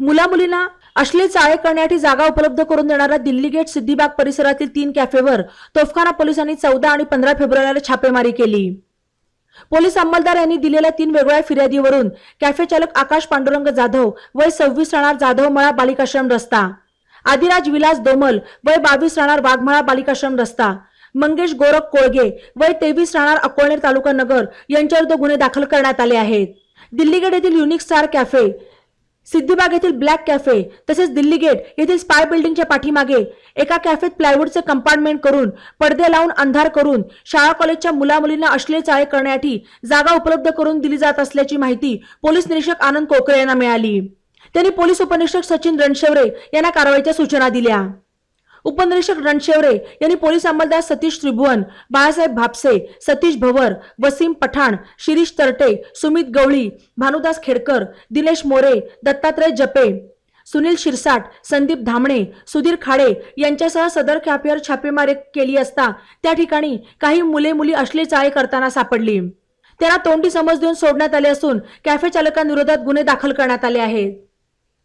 मुलामुलींना अश्लील चाळे करण्यासाठी जागा उपलब्ध करून देणाऱ्या दिल्ली गेट सिद्दीबाग परिसरातील तीन कॅफेवर तोफखाना पोलिसांनी चौदा आणि पंधरा फेब्रुवारीला छापेमारी केली. पोलीस अंमलदार यांनी दिलेल्या तीन वेगवेगळ्या फिर्यादीवरून कॅफे चालक आकाश पांडुरंग जाधव वय सव्वीस राहणार जाधव मळा बालिकाश्रम रस्ता आदिराज विलास दोमल वय बावीस राहणार वाघमळा बालिकाश्रम रस्ता मंगेश गोरख कोळगे वय तेवीस राहणार अकोळनेर तालुका नगर यांच्याविरुद्ध गुन्हे दाखल करण्यात आले आहेत. दिल्लीगड येथील युनिक स्टार कॅफे सिद्धिबाग येथील ब्लॅक कॅफे तसेच दिल्ली गेट येथील स्पाय बिल्डिंगच्या पाठीमागे एका कॅफेत प्लायवूडचे कंपार्टमेंट करून पडदे लावून अंधार करून शाळा कॉलेजच्या मुलामुलींना अश्लील चाळे करण्यासाठी जागा उपलब्ध करून दिली जात असल्याची माहिती पोलीस निरीक्षक आनंद कोकरे यांना मिळाली. त्यांनी पोलीस उपनिरीक्षक सचिन रणशेवरे यांना कारवाईच्या सूचना दिल्या. उपनिरीक्षक रणशेवरे यांनी पोलीस अंमलदार सतीश त्रिभुवन बाळासाहेब भापसे सतीश भवर वसीम पठाण शिरीष तरटे सुमित गवळी भानुदास खेडकर दिनेश मोरे दत्तात्रय जपे सुनील शिरसाट संदीप धामणे सुधीर खाडे यांच्यासह सदर कॅफेवर छापेमारी केली असता त्या ठिकाणी काही मुले मुली अश्लील चाळे करताना सापडली. त्यांना तोंडी समज देऊन सोडण्यात आले असून कॅफे चालकांविरोधात गुन्हे दाखल करण्यात आले आहेत.